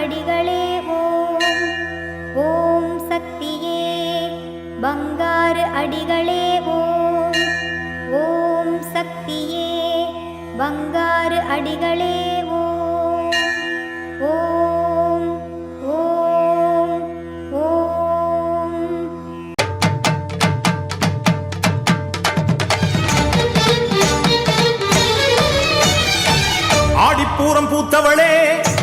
அடிகளே ஓம். ஓம் சக்தியே பங்காறு அடிகளே ஓம். ஓம் சக்தியே பங்காறு அடிகளே ஓம். ஓம் ஓம் ஓம். ஆடிப்பூரம் பூத்தவளே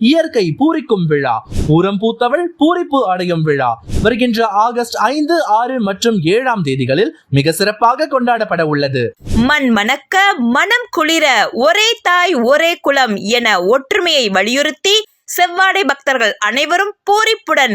இயற்கை பூரிக்கும் விழா பூரம் பூத்தவள் பூரிப்பு அடையும் விழா. வருகின்ற ஆகஸ்ட் ஐந்து ஆறு மற்றும் ஏழாம் தேதிகளில் மிக சிறப்பாக கொண்டாடப்பட உள்ளது. மண் மணக்க மனம் குளிர ஒரே தாய் ஒரே குலம் என ஒற்றுமையை வலியுறுத்தி செவ்வாடை பக்தர்கள் அனைவரும் பூரிப்புடன்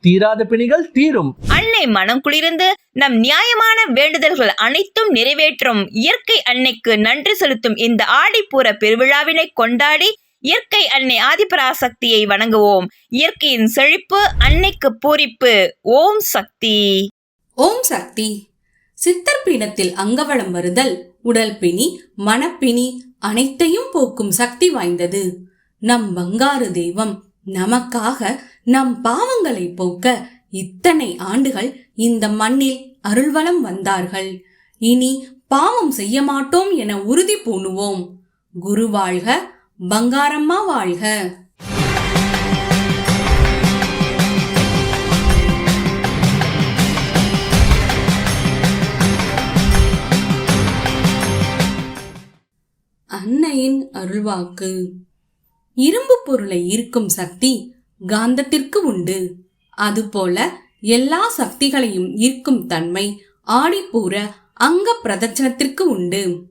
தீராத பிணிகள் தீரும். அன்னை மனம் குளிர்ந்து நம் நியாயமான வேண்டுதல்கள் அனைத்தும் நிறைவேற்றும். இயற்கை அன்னைக்கு நன்றி செலுத்தும் இந்த ஆடிப்பூர பெருவிழாவினை கொண்டாடி இயற்கை அன்னை ஆதிபராசக்தியை வணங்குவோம். இயற்கையின் செழிப்பு அன்னைக்கு பூரிப்பு. ஓம் சக்தி. ஓம் சக்தி. சித்தர் பீடத்தில் அங்கவளம் வருதல் உடல் பிணி மனப்பிணி அனைத்தையும் போக்கும் சக்தி வாய்ந்தது. நம் பங்காரு தெய்வம் நமக்காக நம் பாவங்களை போக்க இத்தனை ஆண்டுகள் இந்த மண்ணில் அருள்வளம் வந்தார்கள். இனி பாவம் செய்ய மாட்டோம் என உறுதி பூணுவோம். குரு வாழ்க பங்காரம்மா வாழ்க. அன்னையின் அருள்வாக்கு. இரும்பு பொருளை ஈர்க்கும் சக்தி காந்தத்திற்கு உண்டு. அதுபோல எல்லா சக்திகளையும் ஈர்க்கும் தன்மை ஆடிப்பூர அங்க பிரதட்சணத்திற்கு உண்டு.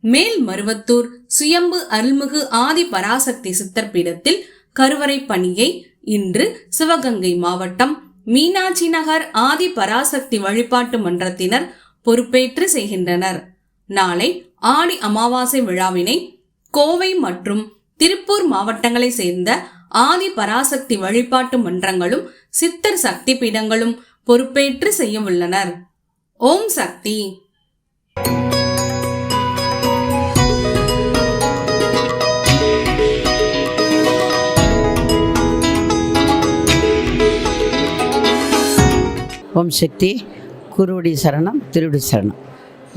மேல் மருவத்தூர் சுயம்பு அருள்மிகு ஆதி பராசக்தி சித்தர் பீடத்தில் கருவறை பணியை இன்று சிவகங்கை மாவட்டம் மீனாட்சி நகர் ஆதி பராசக்தி வழிபாட்டு மன்றத்தினர் பொறுப்பேற்று செய்கின்றனர். நாளை ஆடி அமாவாசை விழாவினை கோவை மற்றும் திருப்பூர் மாவட்டங்களை சேர்ந்த ஆதி பராசக்தி வழிபாட்டு மன்றங்களும் சித்தர் சக்தி பீடங்களும் பொறுப்பேற்று செய்ய உள்ளனர். ஓம் சக்தி. ஓம் சக்தி குருவடி சரணம் திருவடி சரணம்.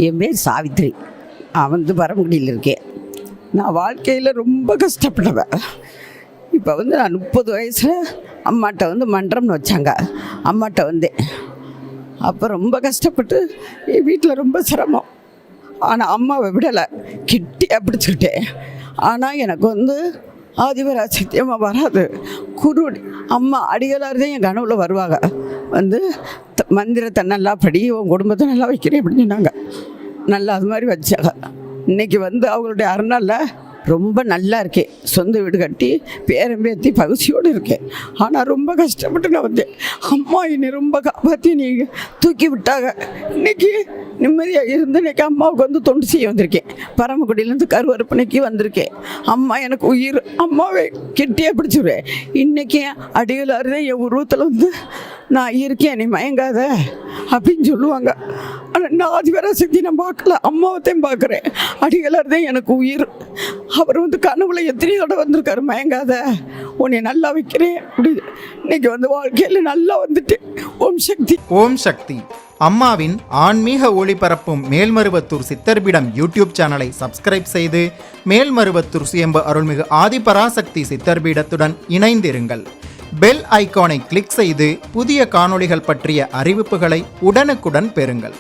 என் பேர் சாவித்ரி. நான் வந்து பரமக்குடியில் இருக்கேன். நான் வாழ்க்கையில் ரொம்ப கஷ்டப்பட்டவன். இப்போ வந்து நான் முப்பது வயசில் அம்மாட்ட வந்து மன்றம்னு வச்சாங்க. அம்மாட்ட வந்தேன். அப்போ ரொம்ப கஷ்டப்பட்டு என் வீட்டில் ரொம்ப சிரமம். ஆனால் அம்மாவை விடலை. கிட்டியாக பிடிச்சிக்கிட்டேன் ஆனால் எனக்கு வந்து ஆதிபரா சத்தியமாக வராது. குருடி அம்மா அடிகளார் தான் என் கனவில் வருவாங்க. வந்து மந்திரத்தை நல்லா படி உன் குடும்பத்தை நல்லா வைக்கிறேன் அப்படின்னு சொன்னாங்க. நல்லா அது மாதிரி வச்சாங்க. இன்னைக்கு வந்து அவங்களுடைய அருணால ரொம்ப நல்லா இருக்கேன் சொந்த வீடு கட்டி பேரம்பேத்தி பகுசியோடு இருக்கேன் ஆனால் ரொம்ப கஷ்டப்பட்டு நான் வந்தேன். அம்மா என்னை ரொம்ப காப்பாற்றி நீங்கள் தூக்கி விட்டாங்க. இன்னைக்கு நிம்மதியாக இருந்து இன்னைக்கு அம்மாவுக்கு வந்து தொண்டு செய்ய வந்திருக்கேன். பரமக்குடியிலேருந்து கருவறுப்பனைக்கு வந்திருக்கேன். அம்மா எனக்கு உயிர். அம்மாவை கெட்டியாக பிடிச்சிருவேன் இன்றைக்கி அடிகளார் தான் என் உருவத்தில் வந்து நான் இருக்கேன். நீ மயங்காத அப்படின்னு சொல்லுவாங்க. ஆனால் நான் ஆதிவர சக்தி நான் பார்க்கல அம்மாவத்தையும் பார்க்குறேன். அடிகளார் தான் எனக்கு உயிர். அவர் வந்து கனவுல எத்தனை தடவை வந்திருக்காரு மயங்காத. உன்னை நல்லா வைக்கிறேன். அப்படி இன்னைக்கு வந்து வாழ்க்கையில் நல்லா வந்துட்டு. ஓம் சக்தி. ஓம் சக்தி. அம்மாவின் ஆன்மீக ஒளிபரப்பும் மேல்மருவத்தூர் சித்தர்பிடம் யூடியூப் சேனலை சப்ஸ்கிரைப் செய்து மேல்மருவத்தூர் சுயம்பு அருள்மிகு ஆதிபராசக்தி சித்தர்பீடத்துடன் இணைந்திருங்கள். பெல் ஐகானை கிளிக் செய்து புதிய காணொளிகள் பற்றிய அறிவிப்புகளை உடனுக்குடன் பெறுங்கள்.